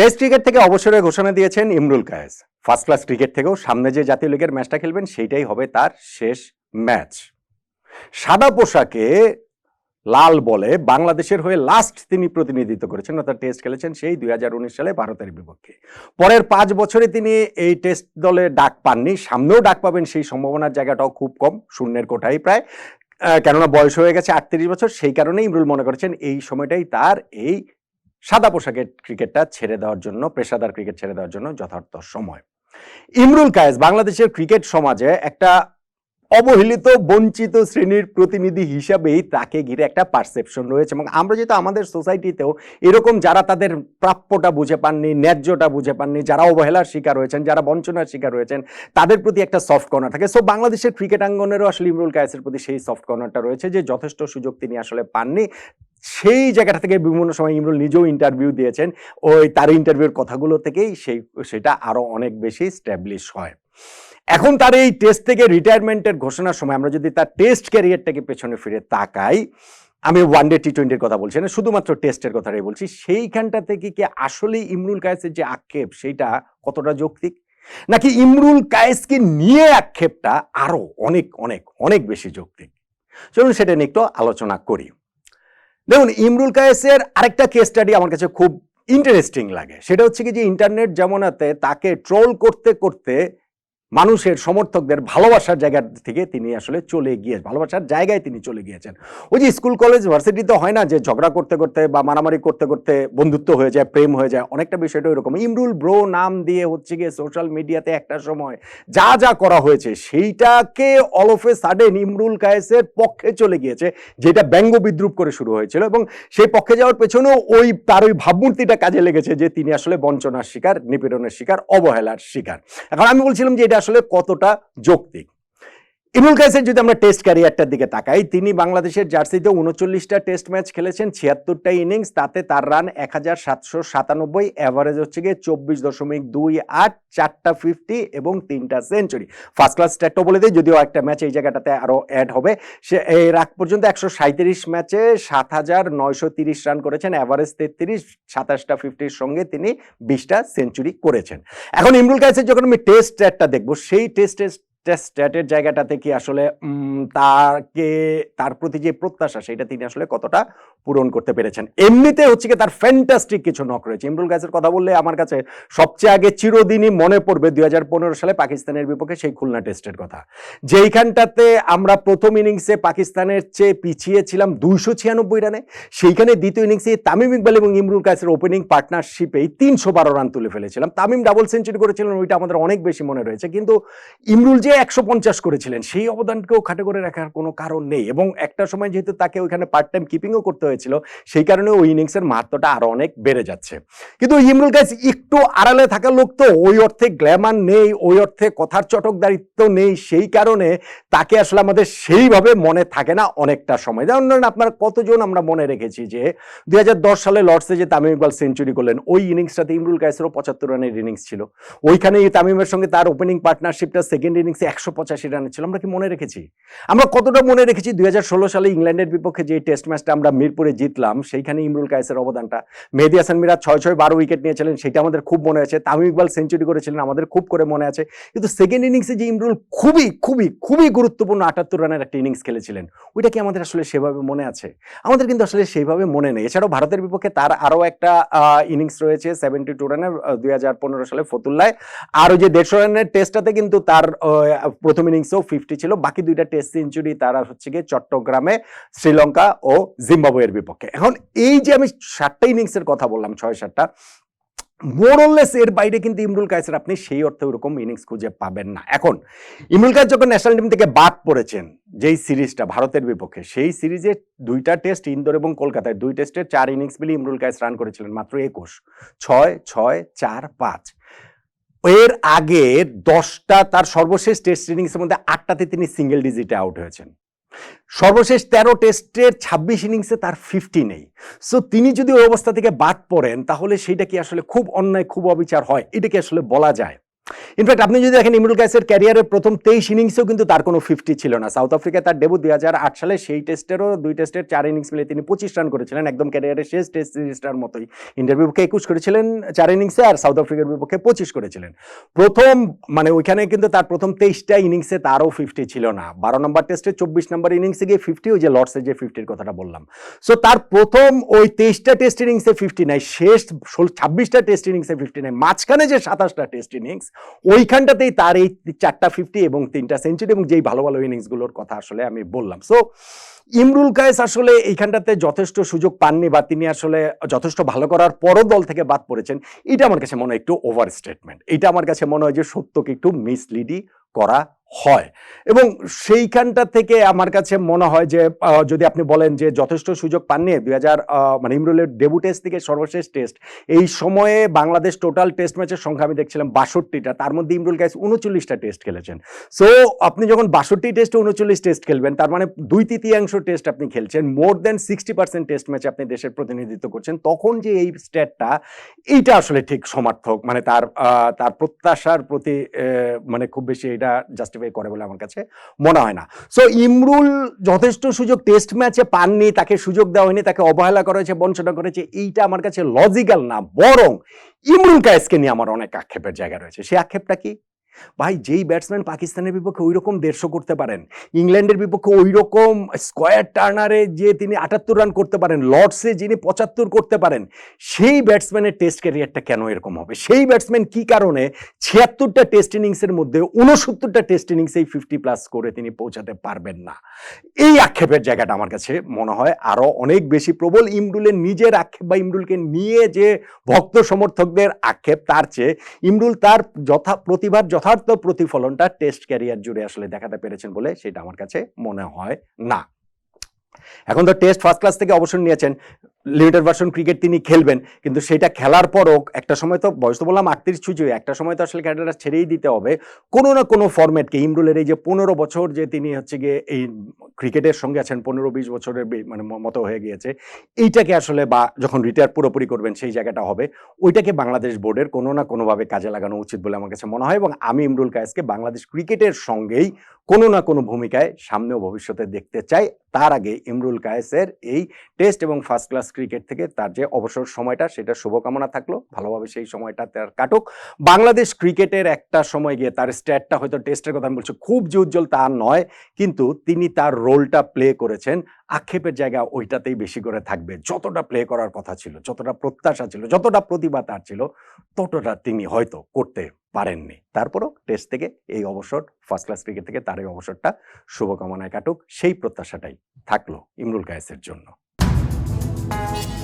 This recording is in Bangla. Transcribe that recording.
টেস্ট ক্রিকেট থেকে অবসরের ঘোষণা দিয়েছেন Imrul Kayes. First class cricket থেকেও সামনে যে জাতীয় লিগের ম্যাচটা খেলবেন, সেইটাই হবে তার শেষ ম্যাচ সাদা পোশাকে লাল বলে বাংলাদেশের হয়ে লাস্ট তিনি প্রতিনিধিত্ব করেছেন, অর্থাৎ টেস্ট খেলেছেন সেই দুই সালে ভারতের বিপক্ষে। পরের পাঁচ বছরে তিনি এই টেস্ট দলে ডাক পাননি, সামনেও ডাক পাবেন সেই সম্ভাবনার জায়গাটাও খুব কম, শূন্যের কোঠাই প্রায়। কেননা বয়স হয়ে গেছে আটত্রিশ বছর, সেই কারণেই ইমরুল মনে করেছেন এই সময়টাই তার এই সাদা পোশাকের ক্রিকেটটা ছেড়ে দেওয়ার জন্য, পেশাদার ক্রিকেট ছেড়ে দেওয়ার জন্য যথার্থ সময়। ইমরুল কায়েস বাংলাদেশের ক্রিকেট সমাজে একটা অবহেলিত, বঞ্চিত শ্রেণির প্রতিনিধি হিসাবেই তাকে ঘিরে একটা পারসেপশন রয়েছে এবং আমরা যেহেতু আমাদের সোসাইটিতেও এরকম যারা তাদের প্রাপ্যটা বুঝে পাননি, ন্যায্যটা বুঝে পাননি, যারা অবহেলার শিকার হয়েছেন, যারা বঞ্চনার শিকার হয়েছেন, তাদের প্রতি একটা সফট কর্নার থাকে। সো বাংলাদেশের ক্রিকেট আঙ্গনেরও আসলে ইমরুল কায়েসের প্রতি সেই সফট কর্নারটা রয়েছে যে যথেষ্ট সুযোগ তিনি আসলে পাননি। সেই জায়গাটা থেকে বিভিন্ন সময় ইমরুল নিজেও ইন্টারভিউ দিয়েছেন। ওই তার ইন্টারভিউর কথাগুলো থেকেই সেই, সেটা আরও অনেক বেশি স্ট্যাবলিশ হয়। এখন তার এই টেস্ট থেকে রিটায়ারমেন্টের ঘোষণার সময় আমরা যদি তার টেস্ট ক্যারিয়ারটাকে পেছনে ফিরে তাকাই, আমি ওয়ান ডে টি টোয়েন্টির কথা বলছি না, শুধুমাত্র টেস্টের কথাটাই বলছি। সেইখানটা থেকে কি আসলেই ইমরুল কায়েসের যে আক্ষেপ, সেইটা কতটা যৌক্তিক? নাকি ইমরুল কায়েসকে নিয়ে আক্ষেপটা আরও অনেক অনেক অনেক বেশি যৌক্তিক? চলুন সেটা নিয়ে একটু আলোচনা করি। দেখুন, ইমরুল কায়েসের আরেকটা কেস স্টাডি আমার কাছে খুব ইন্টারেস্টিং লাগে। সেটা হচ্ছে কি যে ইন্টারনেট জামানাতে তাকে ট্রোল করতে করতে মানুষের সমর্থকদের ভালোবাসার জায়গা থেকে তিনি আসলে চলে গিয়ে, ভালোবাসার জায়গায় তিনি চলে গিয়েছেন। ওই যে স্কুল, কলেজ ভার্সিটিতে হয় না যে ঝগড়া করতে করতে বা মারামারি করতে করতে বন্ধুত্ব হয়ে যায়, প্রেম হয়ে যায়, অনেকটা বিষয়টা এরকম ইমরুল ব্রো নাম দিয়ে হচ্ছে গিয়ে সোশ্যাল মিডিয়াতে একটা সময় যা যা করা হয়েছে, সেইটাকে all of a sudden Imrul কায়েসের পক্ষে চলে গিয়েছে, যেটা ব্যঙ্গ বিদ্রুপ করে শুরু হয়েছিল এবং সেই পক্ষে যাওয়ার পেছনেও ওই, তার ওই ভাবমূর্তিটা কাজে লেগেছে যে তিনি আসলে বঞ্চনার শিকার, নিপীড়নের শিকার, অবহেলার শিকার। এখন আমি বলছিলাম যে এটা আসলে কতটা যৌক্তিক। ইমরুল কাইসের যদি আমরা টেস্ট ক্যারিয়ারটার দিকে তাকাই, তিনি বাংলাদেশের জার্সিতে উনচল্লিশটা টেস্ট ম্যাচ খেলেছেন, ছিয়াত্তরটা ইনিংস তাতে তার রান এক হাজার সাতশো সাতানব্বই অ্যাভারেজ হচ্ছে গিয়ে চব্বিশ দশমিক দুই আট, চারটা ফিফটি এবং তিনটা সেঞ্চুরি ফার্স্ট ক্লাস স্ট্যাটও বলে দিই, যদিও একটা ম্যাচ এই জায়গাটাতে আরও অ্যাড হবে। সে, এর আগ পর্যন্ত একশো সাঁত্রিশ ম্যাচে সাত হাজার নয়শো তিরিশ রান করেছেন অ্যাভারেজ তেত্রিশ, সাতাশটা ফিফটির সঙ্গে তিনি বিশটা সেঞ্চুরি করেছেন। এখন ইমরুল কাইসের যখন আমি টেস্ট স্ট্যাটটা দেখব, সেই টেস্ট টেস্ট স্ট্যাটের জায়গাটাতে কি আসলে তাকে তার প্রতি যে প্রত্যাশা সেটা তিনি আসলে কতটা পূরণ করতে পেরেছেন। এমনিতে হচ্ছে কি তার ফ্যান্টাস্টিক কিছু নক রয়েছে। ইমরুল গাছের কথা বললে আমার কাছে সবচেয়ে আগে চিরদিনই মনে পড়বে দুই হাজার পনেরো সালে পাকিস্তানের বিপক্ষে সেই খুলনা টেস্টের কথা। যেইখানটাতে আমরা প্রথম ইনিংসে পাকিস্তানের চেয়ে পিছিয়ে ছিলাম দুইশো ছিয়ানব্বই রানে, সেইখানে দ্বিতীয় ইনিংসে তামিম ইকবাল এবং ইমরুল কাসের ওপেনিং পার্টনারশিপেই তিনশো বারো রান তুলে ফেলেছিলাম। তামিম ডাবল সেঞ্চুরি করেছিলেন, ওইটা আমাদের অনেক বেশি মনে রয়েছে। কিন্তু ইমরুল যে একশো পঞ্চাশ করেছিলেন, সেই অবদানকেও খাটে করে রাখার কোনো কারণ নেই। এবং একটা সময় যেহেতু তাকে ওইখানে পার্ট টাইম কিপিংও করতে হয়েছিল, সেই কারণে ওই ইনিংসের মাহাত্মটা আরও অনেক বেড়ে যাচ্ছে। কিন্তু ইমরুল কাস একটু আড়ালে থাকা লোক তো, ওই অর্থে গ্ল্যামার নেই, ওই অর্থে কথার চটকদারিত্ব নেই, সেই কারণে তাকে আসলে আমাদের সেইভাবে মনে থাকে না অনেকটা সময়। যেমন ধরেন আপনার কতজন আমরা মনে রেখেছি যে দু হাজার দশ সালে লর্ডসে যে তামিম ইকবাল সেঞ্চুরি করলেন, ওই ইনিংসটাতে ইমরুল কায়েসেরও পঁচাত্তর রানের ইনিংস ছিল। ওইখানে এই তামিমের সঙ্গে তার ওপেনিং পার্টনারশিপটা সেকেন্ড ইনিংসে একশো পঁচাশি রানের ছিল। আমরা কি মনে রেখেছি? আমরা কতটা মনে রেখেছি? দুই হাজার ষোলো সালে ইংল্যান্ডের বিপক্ষে যে টেস্ট ম্যাচটা আমরা মিরপুরে জিতলাম সেইখানে ইমরুল কায়েসের অবদানটা। মেহেদি হাসান মিরাজ ছয় ছয় বারো উইকেট নিয়েছিলেন, সেটা আমাদের খুব মনে আছে। তামিম ইকবাল সেঞ্চুরি করেছিলেন, আমাদের খুব করে মনে আছে। কিন্তু সেকেন্ড ইনিংসে যে ইমরুল খুবই খুবই খুবই গুরুত্বপূর্ণ আটাত্তর রানের একটা ইনিংস খেলেছিলেন, ওইটা কি আমাদের আসলে সেভাবে মনে আছে? আমাদের কিন্তু আসলে সেইভাবে মনে নেই। এছাড়াও ভারতের বিপক্ষে তার আরও একটা ইনিংস রয়েছে সেভেন্টি টু রানের দুই হাজার পনেরো সালে ফতুল্লায়। আর ওই যে দেড়শো রানের টেস্টটাতে কিন্তু তার প্রথম ইনিংসেও ফিফটি ছিল। বাকি দুইটা টেস্ট সেঞ্চুরি তারা হচ্ছে গিয়ে চট্টগ্রামে, শ্রীলঙ্কা ও জিম্বাবুয়ের বিপক্ষে। এখন এই যে আমি সাতটা ইনিংসের কথা বললাম, ছয়, সাতটা মোরলেস এর বাইরে কিন্তু ইমরুল কায়েসের আপনি সেই অর্থে ওরকম ইনিংস খুঁজে পাবেন না। এখন, ইমরুল কায়েস যখন ন্যাশনাল টিম থেকে বাদ পড়েছেন, যেই সিরিজটা ভারতের বিপক্ষে, সেই সিরিজে দুইটা টেস্ট ইন্দোর এবং কলকাতায়, দুই টেস্টের চার ইনিংস মিলিয়ে ইমরুল কায়েস রান করেছিলেন মাত্র একুশ। ছয় ছয়, চার, পাঁচ। এর আগে দশটা তার সর্বশেষ টেস্ট ইনিংসের মধ্যে আটটাতে তিনি সিঙ্গেল ডিজিটে আউট হয়েছেন। সর্বশেষ তেরো টেস্টের ছাব্বিশ ইনিংসে তার ফিফটি নেই। সো তিনি যদি ওই অবস্থা থেকে বাদ পড়েন, তাহলে সেইটা কি আসলে খুব অন্যায়, খুব অবিচার হয়? এটা কি আসলে বলা যায়? ইনফ্যাক্ট আপনি যদি দেখেন ইমরুল কায়েসের ক্যারিয়ারের প্রথম তেইশ ইনিংসেও কিন্তু তার কোনো ফিফটি ছিল না। সাউথ আফ্রিকায় তার ডেবু দুই হাজার আট সালে সেই টেস্টেরও দুই টেস্টের চার ইনিংস মিলে তিনি পঁচিশ রান করেছিলেন একদম ক্যারিয়ারের শেষ টেস্ট সিরিজটার মতোই। ইন্ডিয়ার বিপক্ষে একুশ করেছিলেন, চার ইনিংসে আর সাউথ আফ্রিকার বিপক্ষে পঁচিশ করেছিলেন। প্রথম মানে ওইখানে কিন্তু তার প্রথম তেইশটা ইনিংসে তারও ফিফটি ছিল না। বারো নম্বর টেস্টে চব্বিশ নম্বর ইনিংসে গিয়ে ফিফটি ওই যে লর্ডসের যে ফিফটির কথাটা বললাম। সো তার প্রথম ওই তেইশটা টেস্ট ইনিংসে ফিফটি নাই শেষ ছাব্বিশটা টেস্ট ইনিংসে ফিফটি নাই মাঝখানে যে সাতাশটা টেস্ট ইনিংস ওইখানটাতেই তার এই চারটা ফিফটি এবং তিনটা সেঞ্চুরি এবং যেই ভালো ভালো ইনিংসগুলোর কথা আসলে আমি বললাম। সো ইমরুল কায়েস আসলে এইখানটাতে যথেষ্ট সুযোগ পাননি বা তিনি আসলে যথেষ্ট ভালো করার পরও দল থেকে বাদ পড়েছেন। এটা আমার কাছে মনে হয় একটু ওভার স্টেটমেন্ট এটা আমার কাছে মনে হয় যে সত্যকে একটু মিসলিডি করা হয়। এবং সেইখানটা থেকে আমার কাছে মনে হয় যে যদি আপনি বলেন যে যথেষ্ট সুযোগ পাননি দুই হাজার মানে ইমরুলের ডেবু টেস্ট থেকে সর্বশেষ টেস্ট এই সময়ে বাংলাদেশ টোটাল টেস্ট ম্যাচের সংখ্যা আমি দেখছিলাম বাষট্টিটা, তার মধ্যে ইমরুল কায়েস উনচল্লিশটা টেস্ট খেলেছেন। সো আপনি যখন বাষট্টি টেস্টে উনচল্লিশ টেস্ট খেলবেন, তার মানে দুই তৃতীয়াংশ টেস্ট আপনি খেলছেন more than sixty percent test ম্যাচে আপনি দেশের প্রতিনিধিত্ব করছেন, তখন যে এই স্ট্যাটটা এইটা আসলে ঠিক সমার্থক মানে তার তার প্রত্যাশার প্রতি মানে খুব বেশি এটা জাস্টিফাই করে বলে আমার কাছে মনে হয় না। সো ইমরুল যথেষ্ট সুযোগ টেস্ট ম্যাচে পাননি, তাকে সুযোগ দেওয়া হয়নি, তাকে অবহেলা করেছে বঞ্চনা করেছে এইটা আমার কাছে লজিক্যাল না, বরং ইমরুল কায়েসকে নিয়ে আমার অনেক আক্ষেপের জায়গা রয়েছে। সেই আক্ষেপটা কি? ভাই, যেই ব্যাটসম্যান পাকিস্তানের বিপক্ষে ওই রকম দেড়শো করতে পারেন, ইংল্যান্ডের বিপক্ষে ওই রকম স্কোয়ার টার্নারে যে তিনি আটাত্তর রান করতে পারেন লর্ডসে যিনি পঁচাত্তর করতে পারেন, সেই ব্যাটসম্যানের টেস্ট ক্যারিয়ারটা কেন এরকম হবে? সেই ব্যাটসম্যান কি কারণে ছিয়াত্তরটা টেস্ট ইনিংসের মধ্যে উনসত্তরটা টেস্ট ইনিংসেই ফিফটি প্লাস করে তিনি পৌঁছাতে পারবেন না? এই আক্ষেপের জায়গাটা আমার কাছে মনে হয় আরও অনেক বেশি প্রবল। ইমরুলের নিজের আক্ষেপ বা ইমরুলকে নিয়ে যে ভক্ত সমর্থকদের আক্ষেপ, তার চেয়ে ইমরুল তার যথা প্রতিভার যথার্থ প্রতিফলনটা টেস্ট ক্যারিয়ার জুড়ে আসলে দেখাতে পেরেছেন বলে সেটা আমার কাছে মনে হয় না। এখন তো টেস্ট ফার্স্ট ক্লাস থেকে অবসর নিয়েছেন। লিমিটেড ভার্সন ক্রিকেট তিনি খেলবেন, কিন্তু সেটা খেলার পরও একটা সময় তো বয়স তো বললাম আটত্রিশ ছুঁচুই একটা সময় তো আসলে ক্যারিয়ারটা ছেড়েই দিতে হবে। কোনো না কোনো ফরম্যাটকে ইমরুলের এই যে পনেরো বছর যে তিনি হচ্ছে গিয়ে এই ক্রিকেটের সঙ্গে আছেন, পনেরো বিশ বছরের মানে মতো হয়ে গিয়েছে, এইটাকে আসলে বা যখন রিটায়ার পুরোপুরি করবেন সেই জায়গাটা হবে। ওইটাকে বাংলাদেশ বোর্ডের কোনো না কোনোভাবে কাজে লাগানো উচিত বলে আমার কাছে মনে হয় এবং আমি ইমরুল কায়েসকে বাংলাদেশ ক্রিকেটের সঙ্গেই কোনো না কোনো ভূমিকায় সামনেও ভবিষ্যতে দেখতে চাই। তার আগে ইমরুল কায়েসের এই টেস্ট এবং ফার্স্ট ক্লাস ক্রিকেট থেকে তার যে অবসর সময়টা, সেটা শুভকামনা থাকল। ভালোভাবে সেই সময়টা তার কাটুক। বাংলাদেশ ক্রিকেটের একটা সময় গিয়ে তার স্ট্যাটটা হয়তো টেস্টের কথা আমি বলছি, খুব যে উজ্জ্বল তা নয়, কিন্তু তিনি তার রোলটা প্লে করেছেন। আক্ষেপের জায়গা ওইটাতেই বেশি করে থাকবে। যতটা প্লে করার কথা ছিল, যতটা প্রত্যাশা ছিল, যতটা প্রতিভা তার ছিল, ততটা তিনি হয়তো করতে পারেননি। তারপরও টেস্ট থেকে এই অবসর, ফার্স্ট ক্লাস ক্রিকেট থেকে তার এই অবসরটা শুভকামনায় কাটুক। সেই প্রত্যাশাটাই থাকল ইমরুল কায়েসের জন্য। Bye.